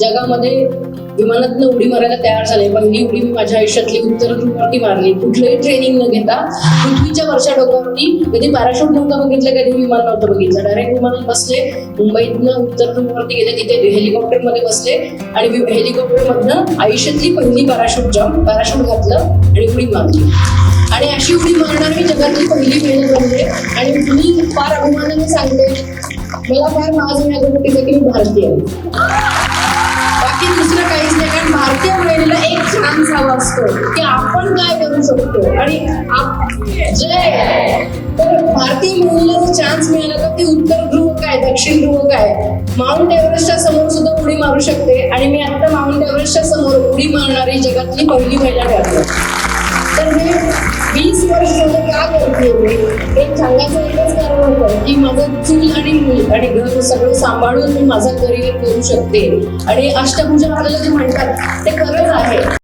जगामध्ये विमानातनं उडी मारायला तयार झाले पहिली उडी मी माझ्या आयुष्यातली उत्तर ध्रुवावरती मारली? कुठलंही ट्रेनिंग न घेता पृथ्वीच्या वरच्या डोक्यावरती म्हणजे कधी पॅराशूट नव्हता बघितलं कधी विमान नव्हतं बघितलं. डायरेक्ट विमानात बसले मुंबईतनं उत्तर ध्रुवावरती गेले तिथे हेलिकॉप्टरमध्ये बसले आणि हेलिकॉप्टरमधनं आयुष्यातली पहिली पॅराशूट जाऊन पॅराशूट घातलं आणि उडी मारली. आणि अशी उडी मारणारी जगातली पहिली वेळ बनले आणि मी फार अभिमानाने सांगते मला फार नाव घेण्याचं मी भारतीय. आहे. बाकी दुसरं काहीच नाही कारण भारतीय महिलेला एक चान्स हवा असतो की आपण काय करू शकतो? आणि आप- जे तर भारतीय महिलेला जर चान्स मिळाला तर ती उत्तर ध्रुव काय दक्षिण ध्रुव काय? माउंट एव्हरेस्टच्या समोर सुद्धा उडी मारू शकते. आणि मी आता माउंट एव्हरेस्टच्या समोर उडी मारणारी जगातली पहिली महिला ठरली. तर हे एक सांगायचं एकच कारण होतं की माझं चूल आणि मूल आणि घर सगळं सांभाळून मी माझं करिअर करू शकते. आणि अष्टभुजा आपल्याला जे म्हणतात ते खरंच आहे.